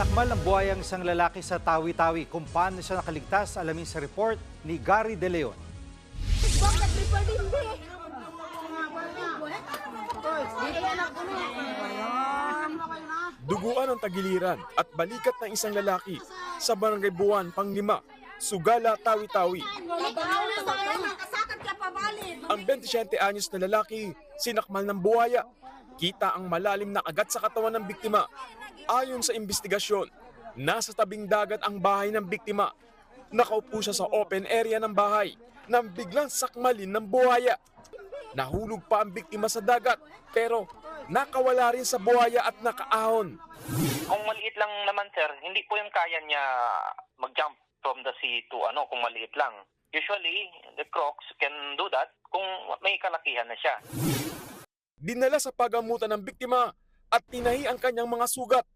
Sinakmal ang buhayang isang lalaki sa Tawi-Tawi. Kung paano siya nakaligtas, alamin sa report ni Gary De Leon. Duguan ang tagiliran at balikat ng isang lalaki sa barangay Buwan, Panglima, Sugala, Tawi-Tawi. Ang 27 anyos na lalaki, sinakmal ng buhaya. Kita ang malalim na agat sa katawan ng biktima. Ayon sa investigasyon, nasa tabing dagat ang bahay ng biktima. Nakaupo siya sa open area ng bahay nang biglang sakmalin ng buhaya. Nahulog pa ang biktima sa dagat pero nakawala rin sa buhaya at nakaahon. Kung maliit lang naman sir, hindi po yung kaya niya mag-jump from the sea to ano kung maliit lang. Usually, the crocs can do that kung may kalakihan na siya. Dinala sa pagamutan ng biktima at tinahi ang kanyang mga sugat.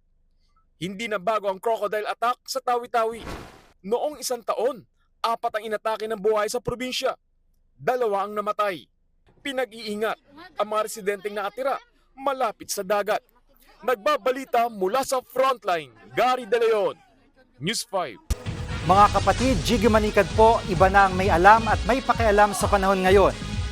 Hindi na bago ang crocodile attack sa Tawi-Tawi. Noong isang taon, apat ang inatake ng buhay sa probinsya. Dalawa ang namatay. Pinag-iingat ang mga residenteng nakatira malapit sa dagat. Nagbabalita mula sa frontline, Gary De Leon, News 5. Mga kapatid, Jiggy Manikad po, iba na ang may alam at may pakialam sa panahon ngayon.